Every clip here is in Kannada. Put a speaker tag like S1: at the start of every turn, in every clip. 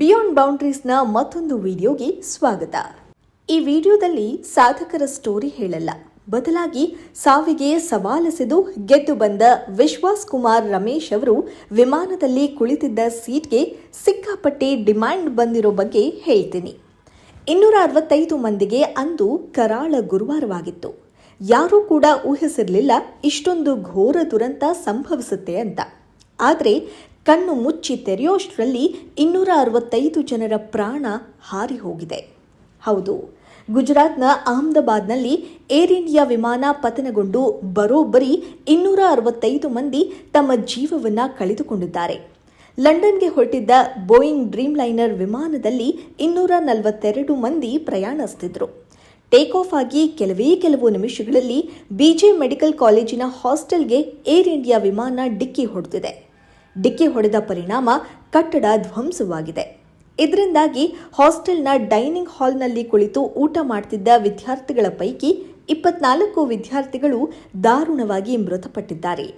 S1: ಬಿಯಾಂಡ್ ಬೌಂಡ್ರೀಸ್ನ ಮತ್ತೊಂದು ವಿಡಿಯೋಗೆ ಸ್ವಾಗತ. ಈ ವಿಡಿಯೋದಲ್ಲಿ ಸಾಧಕರ ಸ್ಟೋರಿ ಹೇಳಲ್ಲ. ಬದಲಾಗಿ ಸಾವಿಗೆ ಸವಾಲೆಸೆದು ಗೆದ್ದು ಬಂದ ವಿಶ್ವಾಸ್ ಕುಮಾರ್ ರಮೇಶ್ ಅವರು ವಿಮಾನದಲ್ಲಿ ಕುಳಿತಿದ್ದ ಸೀಟ್ಗೆ ಸಿಕ್ಕಾಪಟ್ಟೆ ಡಿಮ್ಯಾಂಡ್ ಬಂದಿರೋ ಬಗ್ಗೆ ಹೇಳ್ತೀನಿ. ಇನ್ನೂರ ಅರವತ್ತೈದು ಮಂದಿಗೆ ಅಂದು ಕರಾಳ ಗುರುವಾರವಾಗಿತ್ತು. ಯಾರೂ ಕೂಡ ಊಹಿಸಿರಲಿಲ್ಲ ಇಷ್ಟೊಂದು ಘೋರ ದುರಂತ ಸಂಭವಿಸುತ್ತೆ ಅಂತ. ಆದರೆ ಕಣ್ಣು ಮುಚ್ಚಿ ತೆರೆಯೋಷ್ಟರಲ್ಲಿ ಇನ್ನೂರ ಅರವತ್ತೈದು ಜನರ ಪ್ರಾಣ ಹಾರಿ ಹೋಗಿದೆ ಹೌದು, ಗುಜರಾತ್ನ ಅಹಮದಾಬಾದ್ನಲ್ಲಿ ಏರ್ ಇಂಡಿಯಾ ವಿಮಾನ ಪತನಗೊಂಡು ಬರೋಬ್ಬರಿ ಇನ್ನೂರ ಅರವತ್ತೈದು ಮಂದಿ ತಮ್ಮ ಜೀವವನ್ನು ಕಳೆದುಕೊಂಡಿದ್ದಾರೆ. ಲಂಡನ್ಗೆ ಹೊರಟಿದ್ದ ಬೋಯಿಂಗ್ ಡ್ರೀಮ್ ಲೈನರ್ ವಿಮಾನದಲ್ಲಿ ಇನ್ನೂರ ನಲವತ್ತೆರಡು ಮಂದಿ ಪ್ರಯಾಣಿಸ್ತಿದ್ರು. ಟೇಕ್ ಆಫ್ ಆಗಿ ಕೆಲವೇ ಕೆಲವು ನಿಮಿಷಗಳಲ್ಲಿ ಬಿಜೆ ಮೆಡಿಕಲ್ ಕಾಲೇಜಿನ ಹಾಸ್ಟೆಲ್ಗೆ ಏರ್ ಇಂಡಿಯಾ ವಿಮಾನ ಡಿಕ್ಕಿ ಹೊಡೆದಿದೆ. ಡಿಕ್ಕಿ ಹೊಡೆದ ಪರಿಣಾಮ ಕಟ್ಟಡ ಧ್ವಂಸವಾಗಿದೆ. ಇದರಿಂದಾಗಿ ಹಾಸ್ಟೆಲ್ನ ಡೈನಿಂಗ್ ಹಾಲ್ನಲ್ಲಿ ಕುಳಿತು ಊಟ ಮಾಡ್ತಿದ್ದ ವಿದ್ಯಾರ್ಥಿಗಳ ಪೈಕಿ ಇಪ್ಪತ್ನಾಲ್ಕು ವಿದ್ಯಾರ್ಥಿಗಳು ದಾರುಣವಾಗಿ ಮೃತಪಟ್ಟಿದ್ದಾರೆ.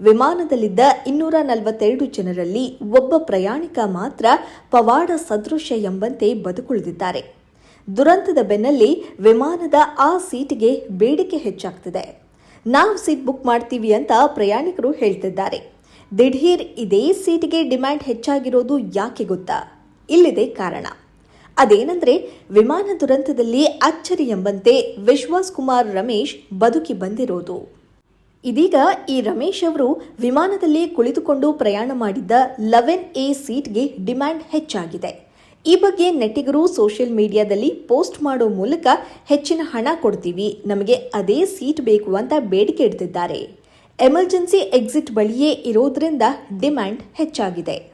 S1: ವಿಮಾನದಲ್ಲಿದ್ದ ಇನ್ನೂರ ನಲವತ್ತೆರಡು ಜನರಲ್ಲಿ ಒಬ್ಬ ಪ್ರಯಾಣಿಕ ಮಾತ್ರ ಪವಾಡ ಸದೃಶ ಎಂಬಂತೆ ಬದುಕುಳಿದಿದ್ದಾರೆ. ದುರಂತದ ಬೆನ್ನಲ್ಲಿ ವಿಮಾನದ ಆ ಸೀಟಿಗೆ ಬೇಡಿಕೆ ಹೆಚ್ಚಾಗ್ತಿದೆ. ನಾವು ಸೀಟ್ ಬುಕ್ ಮಾಡ್ತೀವಿ ಅಂತ ಪ್ರಯಾಣಿಕರು ಹೇಳ್ತಿದ್ದಾರೆ. ದಿಢೀರ್ ಇದೇ ಸೀಟಿಗೆ ಡಿಮ್ಯಾಂಡ್ ಹೆಚ್ಚಾಗಿರೋದು ಯಾಕೆ ಗೊತ್ತಾ? ಇಲ್ಲಿದೆ ಕಾರಣ. ಅದೇನೆಂದ್ರೆ, ವಿಮಾನ ದುರಂತದಲ್ಲಿ ಅಚ್ಚರಿ ಎಂಬಂತೆ ವಿಶ್ವಾಸ್ ಕುಮಾರ್ ರಮೇಶ್ ಬದುಕಿ ಬಂದಿರೋದು. ಇದೀಗ ಈ ರಮೇಶ್ ಅವರು ವಿಮಾನದಲ್ಲಿ ಕುಳಿತುಕೊಂಡು ಪ್ರಯಾಣ ಮಾಡಿದ್ದ ಲೆವೆನ್ ಎ ಸೀಟ್ಗೆ ಡಿಮ್ಯಾಂಡ್ ಹೆಚ್ಚಾಗಿದೆ. ಈ ಬಗ್ಗೆ ನೆಟ್ಟಿಗರು ಸೋಷಿಯಲ್ ಮೀಡಿಯಾದಲ್ಲಿ ಪೋಸ್ಟ್ ಮಾಡೋ ಮೂಲಕ ಹೆಚ್ಚಿನ ಹಣ ಕೊಡ್ತೀವಿ, ನಮಗೆ ಅದೇ ಸೀಟ್ ಬೇಕು ಅಂತ ಬೇಡಿಕೆ ಇಡ್ತಿದ್ದಾರೆ. ಎಮರ್ಜೆನ್ಸಿ ಎಕ್ಸಿಟ್ ಬಳಿಯೇ ಇರೋದ್ರಿಂದ ಡಿಮ್ಯಾಂಡ್ ಹೆಚ್ಚಾಗಿದೆ.